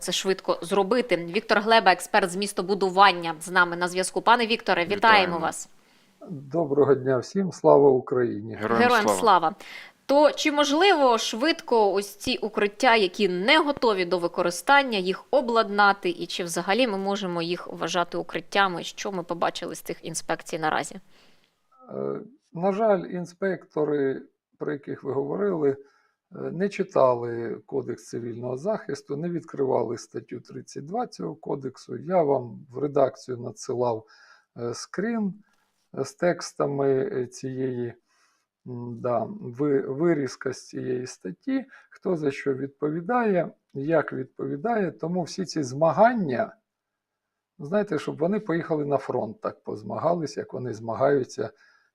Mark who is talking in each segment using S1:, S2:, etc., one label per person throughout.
S1: це швидко зробити. Віктор Глеба, експерт з містобудування, з нами на зв'язку. Пане Вікторе, вітаємо,
S2: Вітаємо.
S1: вас.
S3: Доброго дня всім, слава Україні!
S2: Героям,
S1: Героям
S2: слава.
S1: слава. То чи можливо швидко ось ці укриття, які не готові до використання, їх обладнати, і чи взагалі ми можемо їх вважати укриттями? Що ми побачили з цих інспекцій наразі?
S3: Е, На жаль, інспектори, про яких ви говорили, не читали Кодекс цивільного захисту, не відкривали статтю 32 цього кодексу. Я вам в редакцію надсилав е, скрін е, з текстами е, цієї да, вирізка з цієї статті, хто за що відповідає, як відповідає. Тому всі ці змагання. Знаєте, щоб вони поїхали на фронт, так позмагалися, як вони змагаються,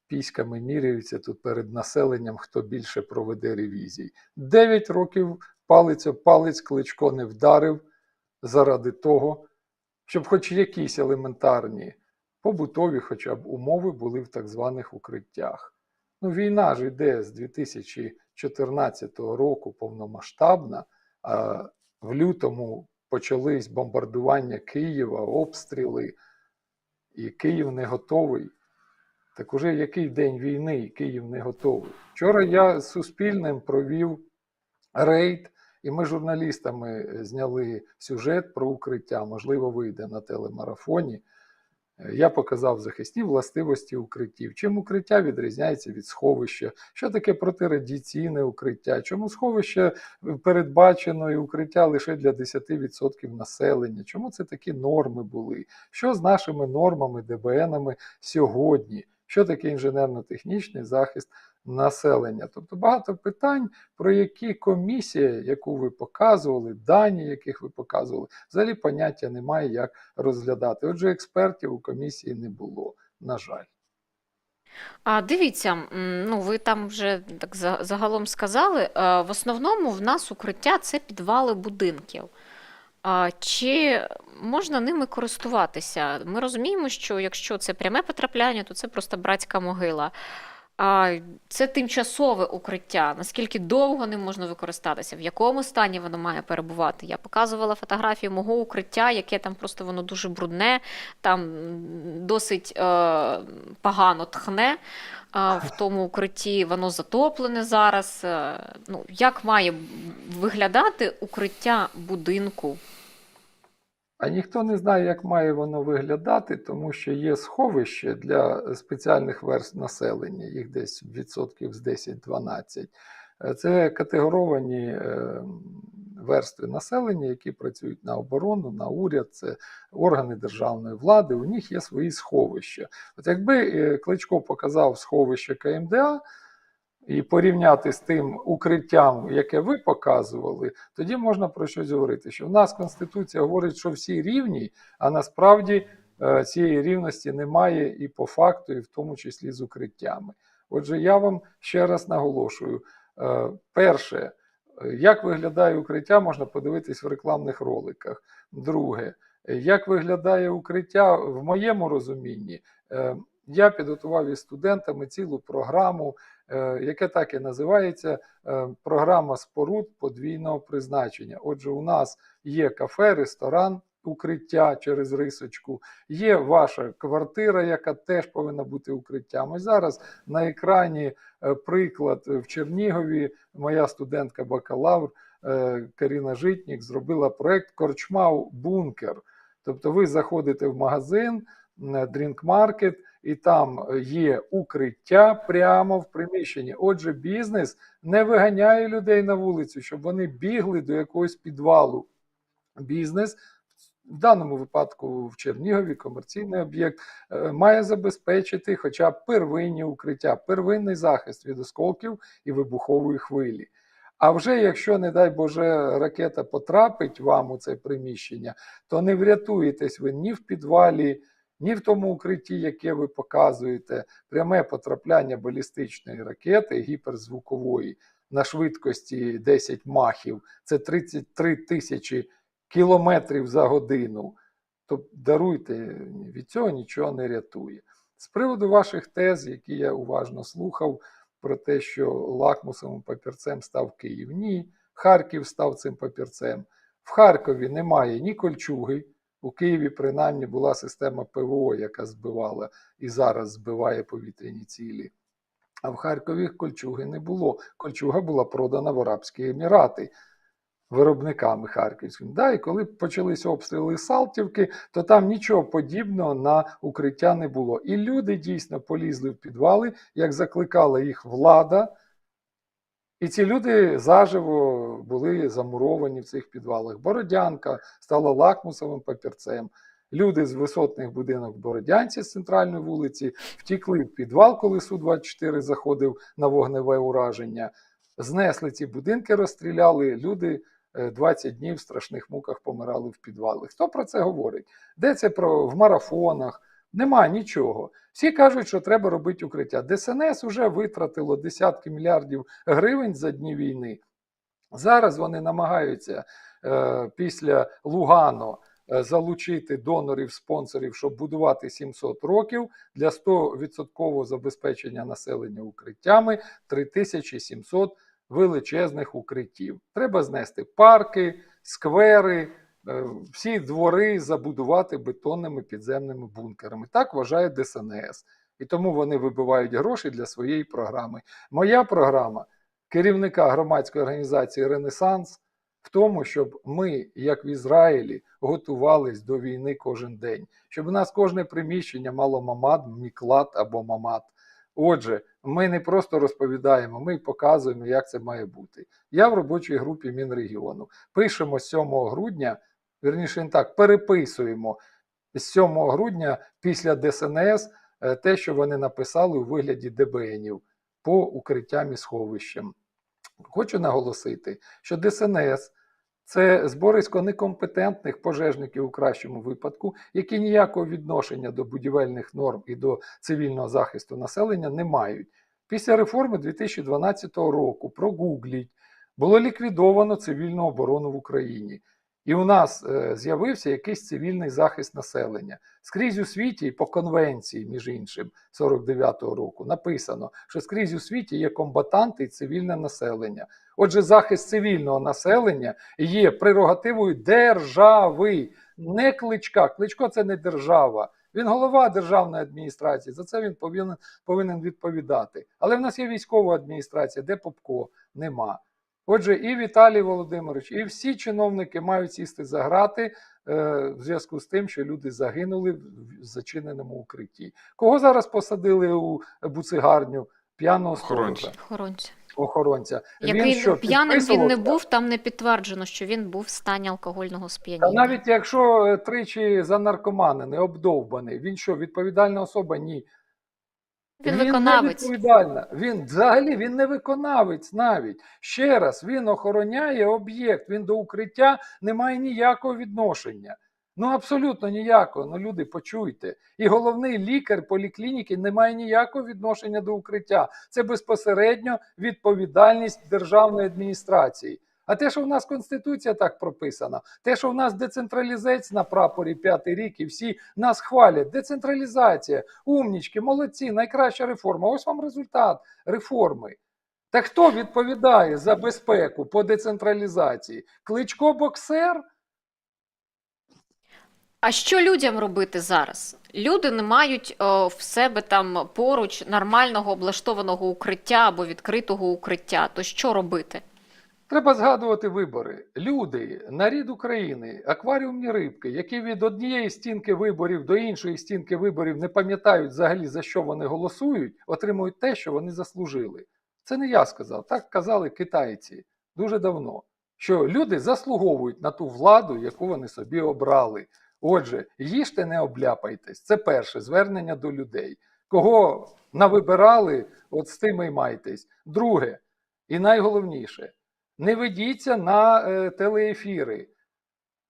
S3: піськами міряються тут перед населенням, хто більше проведе ревізій. Дев'ять років палець об палець кличко не вдарив заради того, щоб хоч якісь елементарні побутові хоча б умови були в так званих укриттях. Ну, війна ж йде з 2014 року повномасштабна, а в лютому почались бомбардування Києва, обстріли, і Київ не готовий. Так уже який день війни, Київ не готовий. Вчора я з Суспільним провів рейд, і ми журналістами е, зняли сюжет про укриття. Можливо, вийде на телемарафоні. Е, Я показав захисні властивості укриттів. Чим укриття відрізняється від сховища? Що таке протирадіаційне укриття? Чому сховище е, передбачено і укриття лише для 10% населення? Чому це такі норми були? Що з нашими нормами, ДБНами сьогодні? Що таке інженерно-технічний захист населення? Тобто багато питань, про які комісія, яку ви показували, дані, яких ви показували, взагалі поняття немає, як розглядати. Отже, експертів у комісії не було, на жаль.
S1: А дивіться, ну ви там вже так за- загалом сказали. е, В основному в нас укриття це підвали будинків. Чи можна ними користуватися? Ми розуміємо, що якщо це пряме потрапляння, то це просто братська могила. А це тимчасове укриття. Наскільки довго ним можна використатися? В якому стані воно має перебувати? Я показувала фотографію мого укриття, яке там просто воно дуже брудне, там досить е, погано тхне. В тому укритті воно затоплене зараз. Е, Ну, як має виглядати укриття будинку?
S3: А ніхто не знає, як має воно виглядати, тому що є сховище для спеціальних верств населення, їх десь відсотків з 10-12. Е, Це категоровані е, верстви населення, які працюють на оборону, на уряд, це органи державної влади, у них є свої сховища. От якби е, Кличко показав сховище КМДА, і порівняти з тим укриттям, яке ви показували, тоді можна про щось говорити. Що в нас Конституція говорить, що всі рівні, а насправді е, цієї рівності немає і по факту, і в тому числі з укриттями. Отже, я вам ще раз наголошую: е, перше, е, як виглядає укриття, можна подивитись в рекламних роликах. Друге, як виглядає укриття в моєму розумінні, я підготував із студентами цілу програму яке так і називається е, програма споруд подвійного призначення. Отже, у нас є кафе, ресторан, укриття через рисочку, є ваша квартира, яка теж повинна бути укриттям. Ось зараз на екрані е, приклад в Чернігові. Моя студентка бакалавр е, Каріна Житнік зробила проект Корчмау Бункер. Тобто ви заходите в магазин, дрінк-маркет, і там є укриття прямо в приміщенні. Отже, бізнес не виганяє людей на вулицю, щоб вони бігли до якогось підвалу. Бізнес в даному випадку в Чернігові комерційний об'єкт е, має забезпечити хоча б первинні укриття, первинний захист від осколків і вибухової хвилі. А вже якщо, не дай Боже, ракета потрапить вам у це приміщення, то не врятуєтесь ви ні в підвалі, ні в тому укритті, яке ви показуєте, пряме потрапляння балістичної ракети гіперзвукової на швидкості 10 махів, це 33 тисячі кілометрів за годину. То даруйте, від цього нічого не рятує. З приводу ваших тез, які я уважно слухав, про те, що лакмусовим папірцем став Київ. Ні, Харків став цим папірцем. В Харкові немає ні кольчуги. У Києві принаймні була система ПВО, яка збивала і зараз збиває повітряні цілі. А в Харкові кольчуги не було. Кольчуга була продана в Арабські Емірати виробниками харківськими. Да, і коли почалися обстріли Салтівки, то там нічого подібного на укриття не було. І люди дійсно полізли в підвали, як закликала їх влада. І ці люди заживо були замуровані в цих підвалах. Бородянка стала лакмусовим папірцем. Люди з висотних будинок Бородянці з центральної вулиці втікли в підвал, коли Су-24 заходив на вогневе ураження. Знесли ці будинки, розстріляли. Люди е, 20 днів в страшних муках помирали в підвалах. Хто про це говорить? Де це про в марафонах? Нема нічого. Всі кажуть, що треба робити укриття. ДСНС вже витратило десятки мільярдів гривень за дні війни. Зараз вони намагаються е, після Лугано е, залучити донорів, спонсорів, щоб будувати 700 років для 100% забезпечення населення укриттями 3700 величезних укриттів. Треба знести парки, сквери, всі двори забудувати бетонними підземними бункерами. Так вважає ДСНС. І тому вони вибивають гроші для своєї програми. Моя програма керівника громадської організації Ренесанс в тому, щоб ми, як в Ізраїлі, готувались до війни кожен день, щоб у нас кожне приміщення мало мамад, міклад або мамат. Отже, ми не просто розповідаємо, ми показуємо, як це має бути. Я в робочій групі Мінрегіону. Пишемо 7 грудня, вірніше не так, переписуємо з 7 грудня після ДСНС е, те, що вони написали у вигляді ДБНів по укриттям і сховищам. Хочу наголосити, що ДСНС це зборисько некомпетентних пожежників у кращому випадку, які ніякого відношення до будівельних норм і до цивільного захисту населення не мають. Після реформи 2012 року прогугліть, було ліквідовано цивільну оборону в Україні. І у нас е, з'явився якийсь цивільний захист населення. Скрізь у світі, по конвенції, між іншим, 49-го року, написано, що скрізь у світі є комбатанти і цивільне населення. Отже, захист цивільного населення є прерогативою держави, не кличка. Кличко це не держава. Він голова державної адміністрації, за це він повинен, повинен відповідати. Але в нас є військова адміністрація, де Попко нема. Отже, і Віталій Володимирович, і всі чиновники мають сісти за грати е, в зв'язку з тим, що люди загинули в зачиненому укритті. Кого зараз посадили у буцигарню? П'яного
S2: Охоронця.
S1: Охоронця.
S3: охоронця.
S1: Який
S3: що,
S1: п'яним він не був, там не підтверджено, що він був в стані алкогольного
S3: Та
S1: сп'яніння.
S3: навіть якщо е, тричі занаркоманений, обдовбаний, він що, відповідальна особа? Ні.
S1: Він виконавець.
S3: не відповідальна. Він взагалі він не виконавець навіть. Ще раз, він охороняє об'єкт, він до укриття не має ніякого відношення. Ну абсолютно ніякого. Ну, люди, почуйте. І головний лікар поліклініки не має ніякого відношення до укриття. Це безпосередньо відповідальність державної адміністрації. А те, що в нас Конституція так прописана, те, що в нас децентралізець на прапорі п'ятий рік, і всі нас хвалять. Децентралізація, умнічки, молодці, найкраща реформа. Ось вам результат реформи. Та хто відповідає за безпеку по децентралізації? Кличко боксер?
S1: А що людям робити зараз? Люди не мають о, в себе там поруч нормального облаштованого укриття або відкритого укриття. То що робити?
S3: Треба згадувати вибори. Люди, нарід України, акваріумні рибки, які від однієї стінки виборів до іншої стінки виборів не пам'ятають взагалі за що вони голосують, отримують те, що вони заслужили. Це не я сказав, так казали китайці дуже давно. Що люди заслуговують на ту владу, яку вони собі обрали. Отже, їжте, не обляпайтесь. Це перше звернення до людей. Кого навибирали, от з тим і майтесь. Друге, і найголовніше, не ведіться на е, телеефіри.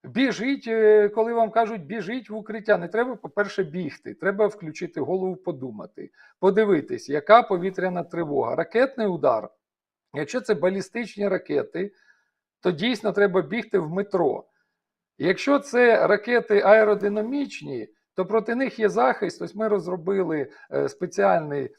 S3: Біжіть, е, коли вам кажуть, біжіть в укриття. Не треба, по-перше, бігти. Треба включити голову, подумати, подивитись, яка повітряна тривога. Ракетний удар. Якщо це балістичні ракети, то дійсно треба бігти в метро. Якщо це ракети аеродинамічні, то проти них є захист. Ось ми розробили е, спеціальний е,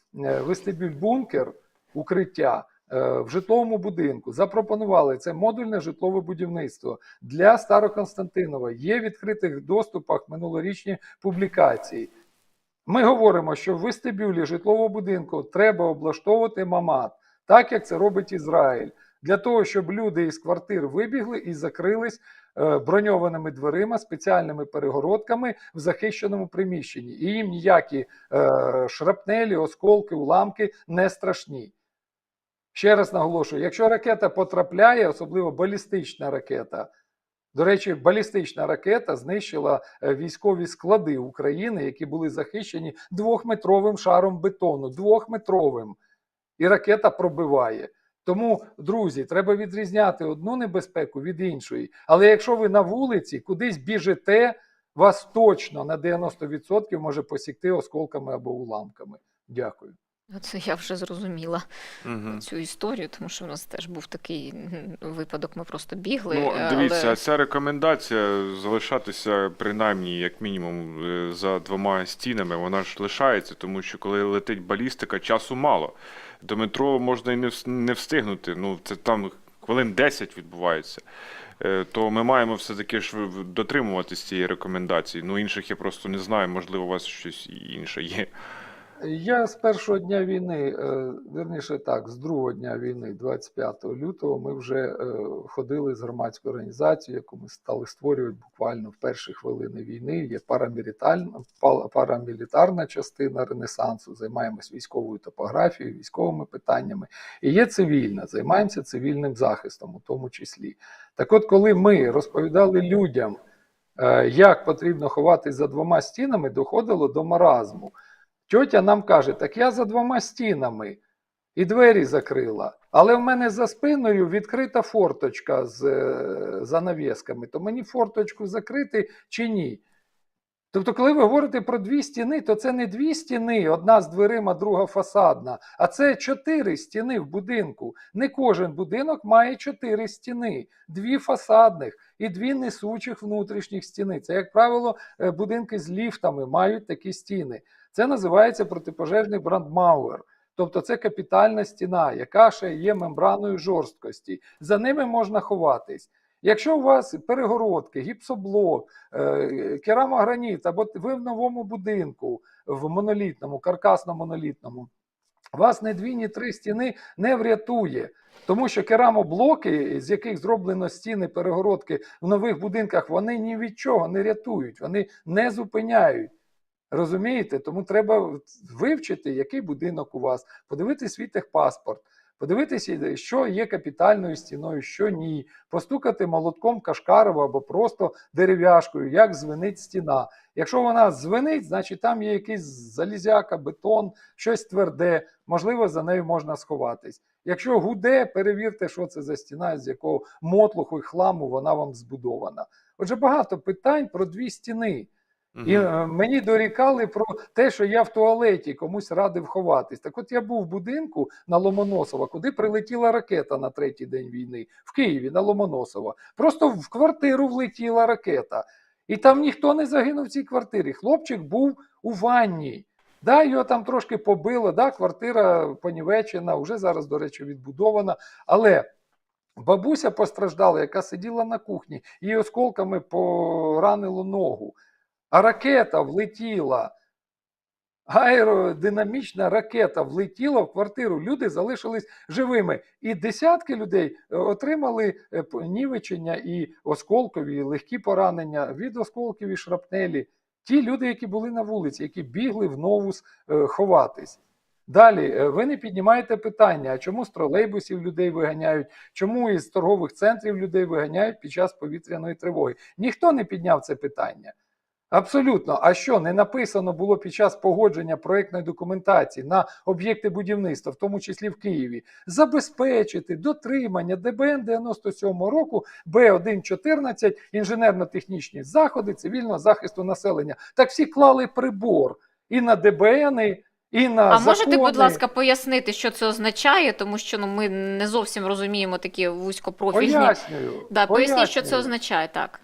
S3: вестибюль-бункер укриття. Е, в житловому будинку запропонували це модульне житлове будівництво для Староконстантинова. Є в відкритих доступах минулорічні публікації. Ми говоримо, що в вестибюлі житлового будинку треба облаштовувати мамат, так як це робить Ізраїль, для того, щоб люди із квартир вибігли і закрились е, броньованими дверима, спеціальними перегородками в захищеному приміщенні. І їм ніякі е, шрапнелі, осколки, уламки не страшні. Ще раз наголошую: якщо ракета потрапляє, особливо балістична ракета, до речі, балістична ракета знищила е, військові склади України, які були захищені двохметровим шаром бетону, двохметровим, і ракета пробиває. Тому, друзі, треба відрізняти одну небезпеку від іншої. Але якщо ви на вулиці кудись біжите, вас точно на 90% може посікти осколками або уламками. Дякую.
S1: Це я вже зрозуміла
S2: Угу.
S1: цю історію, тому що в нас теж був такий випадок. Ми просто бігли.
S2: Ну, дивіться,
S1: але...
S2: ця рекомендація залишатися принаймні як мінімум е, за двома стінами, вона ж лишається, тому що коли летить балістика, часу мало. До метро можна і не встигнути. Ну, це там хвилин 10 відбувається. Е, То ми маємо все-таки ж в- в- дотримуватись цієї рекомендації. Ну, інших я просто не знаю, можливо, у вас щось інше є.
S3: Я з першого дня війни, е, верніше так, з другого дня війни, 25 лютого, ми вже е, ходили з громадською організацією, яку ми стали створювати буквально в перші хвилини війни. Є парамілітарна, парамілітарна частина Ренесансу, займаємось військовою топографією, військовими питаннями. І є цивільна, займаємося цивільним захистом, у тому числі. Так от, коли ми розповідали людям, е, як потрібно ховатись за двома стінами, доходило до маразму. Тьотя нам каже: так я за двома стінами і двері закрила. Але в мене за спиною відкрита форточка з е, занавісками. То мені форточку закрити чи ні? Тобто, коли ви говорите про дві стіни, то це не дві стіни, одна з дверима, друга фасадна, а це чотири стіни в будинку. Не кожен будинок має чотири стіни, дві фасадних і дві несучих внутрішніх стіни. Це, як правило, е, будинки з ліфтами мають такі стіни. Це називається протипожежний брандмауер. Тобто це капітальна стіна, яка ще є мембраною жорсткості. За ними можна ховатись. Якщо у вас перегородки, гіпсоблок, е, керамограніт, або ви в новому будинку, в монолітному, каркасно-монолітному, вас не дві, ні три стіни не врятує. Тому що керамоблоки, з яких зроблено стіни, перегородки в нових будинках, вони ні від чого не рятують, вони не зупиняють. Розумієте? Тому треба вивчити, який будинок у вас, подивитись свій техпаспорт, подивитися, що є капітальною стіною, що ні, постукати молотком Кашкарова або просто дерев'яшкою, як звенить стіна. Якщо вона звенить, значить там є якийсь залізяка, бетон, щось тверде, можливо, за нею можна сховатись. Якщо гуде, перевірте, що це за стіна, з якого мотлуху і хламу вона вам збудована. Отже, багато питань про дві стіни. І е, мені дорікали про те, що я в туалеті комусь радив ховатись. Так от я був в будинку на Ломоносова, куди прилетіла ракета на третій день війни в Києві на Ломоносова. Просто в квартиру влетіла ракета. І там ніхто не загинув в цій квартирі. Хлопчик був у ванні. Да, його там трошки побило, да, квартира понівечена, вже зараз, до речі, відбудована. Але бабуся постраждала, яка сиділа на кухні, її осколками поранило ногу. А ракета влетіла. Аеродинамічна ракета влетіла в квартиру. Люди залишились живими. І десятки людей е, отримали е, понівечення і осколкові, і легкі поранення від осколків і шрапнелі. Ті люди, які були на вулиці, які бігли в новус е, ховатись. Далі, ви не піднімаєте питання, чому з тролейбусів людей виганяють, чому із торгових центрів людей виганяють під час повітряної тривоги. Ніхто не підняв це питання. Абсолютно. А що не написано було під час погодження проектної документації на об'єкти будівництва, в тому числі в Києві, забезпечити дотримання ДБН 97 року Б1.14 інженерно-технічні заходи цивільного захисту населення. Так всі клали прибор і на ДБНи, і на
S1: А
S3: закони.
S1: можете, будь ласка, пояснити, що це означає, тому що ну, ми не зовсім розуміємо такі вузькопрофільні.
S3: Пояснюю.
S1: Да, поясніть, що це означає так.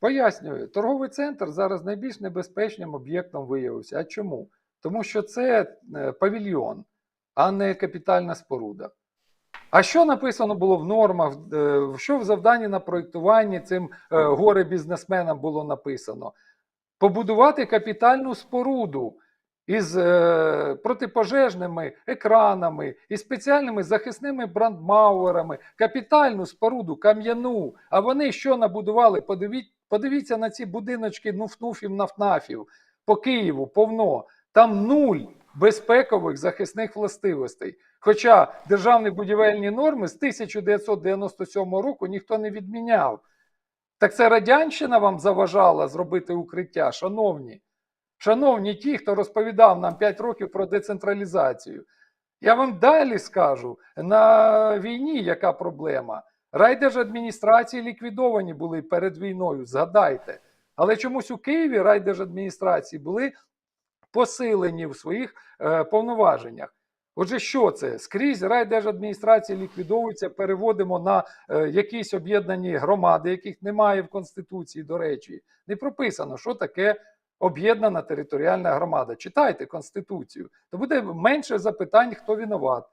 S3: Пояснюю, торговий центр зараз найбільш небезпечним об'єктом виявився. А чому? Тому що це е, павільйон, а не капітальна споруда. А що написано було в нормах? е, Що в завданні на проєктуванні цим е, горе-бізнесменам було написано? Побудувати капітальну споруду із протипожежними екранами, із спеціальними захисними брандмауерами, капітальну споруду, кам'яну. А вони що набудували? Подивіть, подивіться на ці будиночки нуф-нуфів, нафнафів по Києву повно. Там нуль безпекових захисних властивостей. Хоча державні будівельні норми з 1997 року ніхто не відміняв. Так це Радянщина вам заважала зробити укриття, шановні. Шановні ті, хто розповідав нам 5 років про децентралізацію. Я вам далі скажу: на війні яка проблема? Райдержадміністрації ліквідовані були перед війною, згадайте. Але чомусь у Києві райдержадміністрації були посилені в своїх е, повноваженнях. Отже, що це? Скрізь райдержадміністрації ліквідовуються, переводимо на е, якісь об'єднані громади, яких немає в Конституції, до речі. Не прописано, що таке об'єднана територіальна громада. Читайте Конституцію, то буде менше запитань, хто винуват.